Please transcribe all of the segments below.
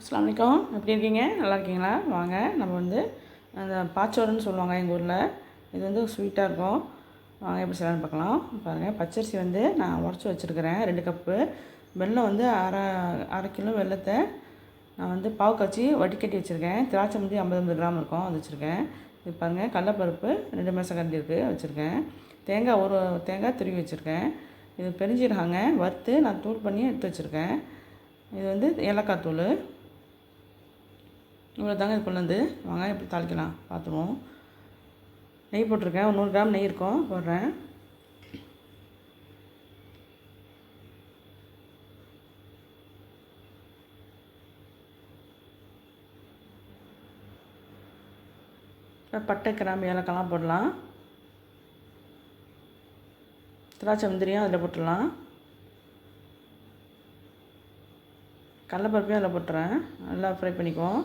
அஸ்லாம் வலைக்கம் எப்படி இருக்கீங்க? நல்லா இருக்கீங்களா? வாங்க நம்ம வந்து அந்த பாச்சோறுன்னு சொல்லுவாங்க எங்கள் ஊரில். இது வந்து ஸ்வீட்டாக இருக்கும். வாங்க எப்படி செய்யலாம்னு பார்க்கலாம். பாருங்கள் பச்சரிசி வந்து நான் உடச்சி வச்சுருக்கிறேன். ரெண்டு கப்பு வெல்லம் வந்து அரை அரை கிலோ வெல்லத்தை நான் வந்து பாவு காய்ச்சி வடிகட்டி வச்சுருக்கேன். திராட்சை முந்தி ஐம்பது ஐம்பது கிராம் இருக்கும் அது வச்சுருக்கேன். இது பாருங்கள் கடலப்பருப்பு ரெண்டு மேசம் இருக்குது வச்சுருக்கேன். தேங்காய் ஒரு தேங்காய் துருவி வச்சுருக்கேன். இது பெருஞ்சீரகங்க வறுத்து நான் தூள் பண்ணி எடுத்து வச்சுருக்கேன். இது வந்து ஏலக்காய் தூள். இவ்வளோ தாங்க இது கொண்டு வந்து வாங்க எப்படி தாளிக்கலாம் பார்த்துவோம் நெய் போட்டிருக்கேன். ஒரு நூறு கிராம் நெய் இருக்கும். போடுறேன். பட்டை கிராம்பு ஏலக்காய்லாம் போடலாம். திராட்சை முந்திரியும் அதில் போட்டுடலாம். கடலப்பருப்பையும் அதில் போட்டுறேன். நல்லா ஃப்ரை பண்ணிக்குவோம்.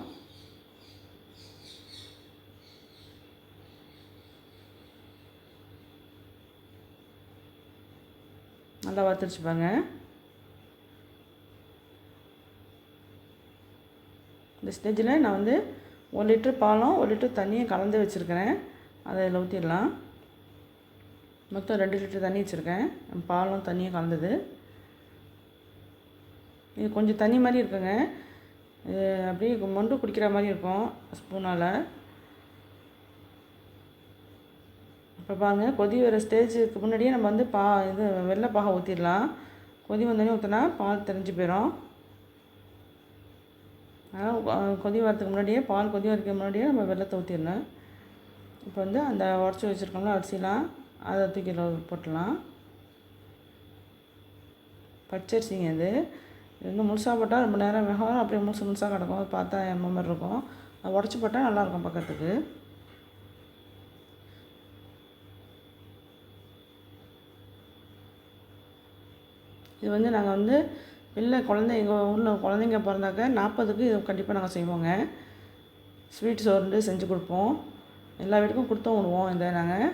நல்லா வறுத்துருச்சு பாருங்க. இந்த ஸ்டேஜில் நான் வந்து ஒரு லிட்ரு பாலும் ஒரு லிட்ரு தண்ணியும் கலந்து வச்சுருக்கிறேன். அதை இதில் ஊற்றிடலாம் மொத்தம் ரெண்டு லிட்டர் தண்ணி வச்சுருக்கேன். பாலும் தண்ணியும் கலந்தது. இது கொஞ்சம் தண்ணி மாதிரி இருக்குங்க. இது அப்படியே மொண்டு குடிக்கிற மாதிரி இருக்கும் ஸ்பூனால். இப்போ பாருங்கள் கொதி வர ஸ்டேஜுக்கு முன்னாடியே நம்ம வந்து பா இது வெள்ளை பாகை ஊற்றிடலாம் கொதி வந்தோடனே ஊற்றினா பால் தெரிஞ்சு போயிடும் அதனால் கொதி வரதுக்கு முன்னாடியே பால் கொதி வரதுக்கு முன்னாடியே நம்ம வெள்ளத்தை ஊற்றிடணும் இப்போ வந்து அந்த உடச்சி வச்சுருக்கோம்ல அரிசிலாம் அதை தூக்கி போட்டுடலாம். பச்சரிசிங்க இது. இது வந்து முழுசாக போட்டால் ரொம்ப நேரம் வேகம். அப்படியே முழுசு முழுசாக கிடக்கும். அது பார்த்தா எம்ம மாதிரி இருக்கும். அது உடச்சி போட்டால் நல்லாயிருக்கும் பார்க்கறதுக்கு இது வந்து நாங்கள் வந்து வெளில குழந்தை எங்கள் ஊரில் குழந்தைங்க பிறந்தாக்க நாற்பதுக்கு இது கண்டிப்பாக நாங்கள் செய்வோங்க. ஸ்வீட் சோறுண்டு செஞ்சு கொடுப்போம். எல்லா வீட்டுக்கும் கொடுத்தும் விடுவோம் இதை நாங்கள்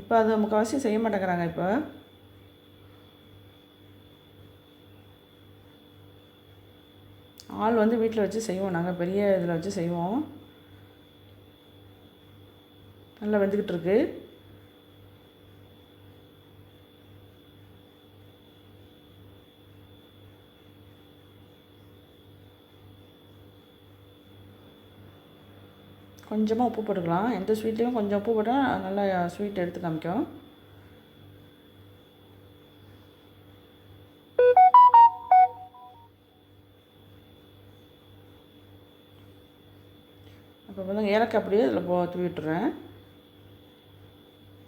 இப்போ அது முக்கால்வாசி செய்ய மாட்டேங்கிறாங்க இப்போ. ஆள் வந்து வீட்டில் வச்சு செய்வோம். நாங்கள் பெரிய இதில் வச்சு செய்வோம். நல்லா வெந்துக்கிட்டு இருக்குது கொஞ்சமாக உப்பு போட்டுக்கலாம். எந்த ஸ்வீட்லேயும் கொஞ்சம் உப்பு போட்டால் நல்லா ஸ்வீட் எடுத்து காமிக்கும். அப்போ வந்து ஏலக்காய் அப்படியே அதில் போ தூவி விட்டுறேன்.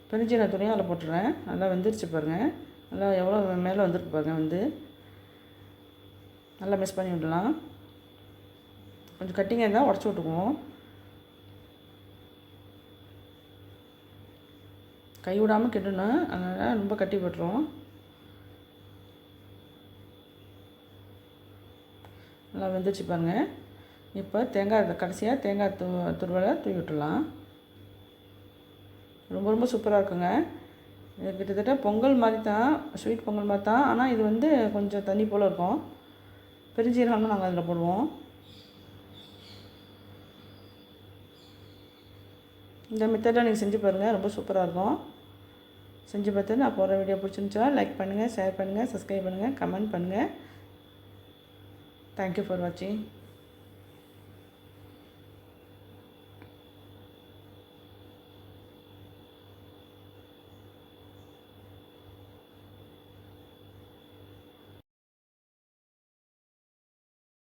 பெருஞ்சீன துணியும் அதில் போட்டுறேன். நல்லா வெந்துருச்சு பாருங்கள் நல்லா எவ்வளோ மேலே வந்துருக்கு பாருங்கள் வந்து. நல்லா மிக்ஸ் பண்ணி விடலாம். கொஞ்சம் கட்டிங்காக இருந்தால் உடச்சி விட்டுக்குவோம். கை விடாமல் கெட்டணும் அதனால் ரொம்ப கட்டி போட்டுருவோம். நல்லா வெந்துருச்சு பாருங்கள் இப்போ தேங்காய் கடைசியாக தேங்காய் து துருவலை தூவி விட்டுடலாம். ரொம்ப ரொம்ப சூப்பராக இருக்குங்க. இது கிட்டத்தட்ட பொங்கல் மாதிரி தான் ஸ்வீட் பொங்கல் மாதிரி தான். ஆனால் இது வந்து கொஞ்சம் தண்ணி போல் இருக்கும். பெருஞ்சீரகம்னு நாங்கள் அதில் போடுவோம். இந்த மெத்தடில் நீங்கள் செஞ்சு பாருங்கள் ரொம்ப சூப்பராக இருக்கும். செஞ்சு பார்த்து நான் போகிற வீடியோ பிடிச்சிருந்துச்சா லைக் பண்ணுங்கள் ஷேர் பண்ணுங்கள் சப்ஸ்கிரைப் பண்ணுங்கள் கமெண்ட் பண்ணுங்கள் தேங்க்யூ ஃபார் வாட்சிங்